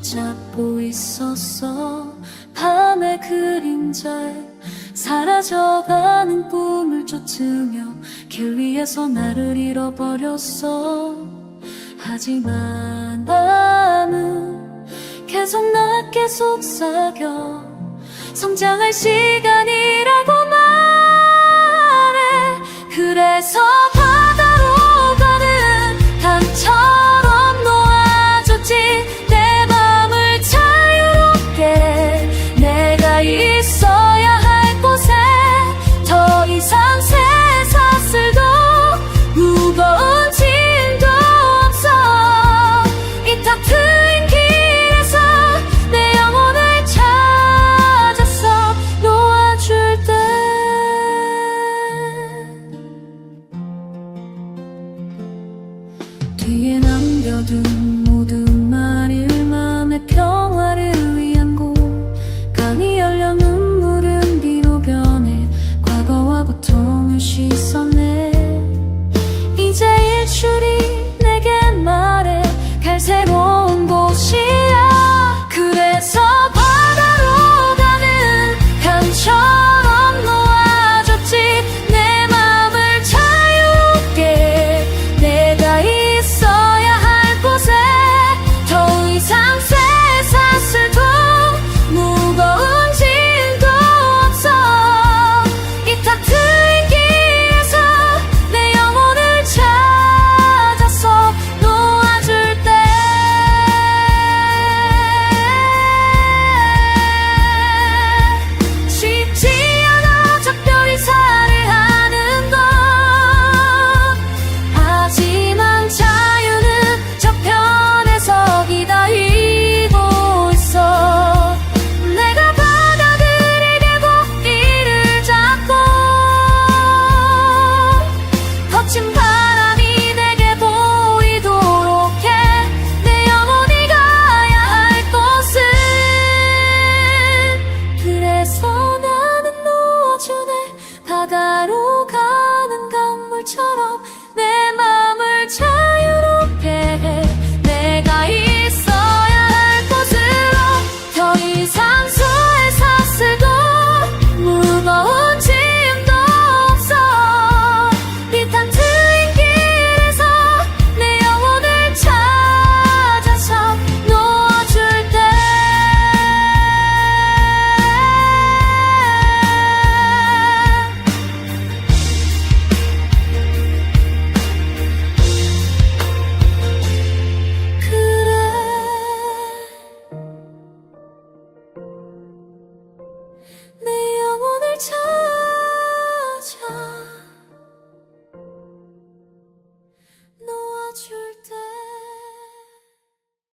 잡고 있었어. 밤의 그림자에 사라져가는 꿈을 쫓으며 길 위에서 나를 잃어버렸어. 하지만 나는 계속 낮게 속삭여 성장할 시간이라고 말해. 그래서 숨겨둔 모든 长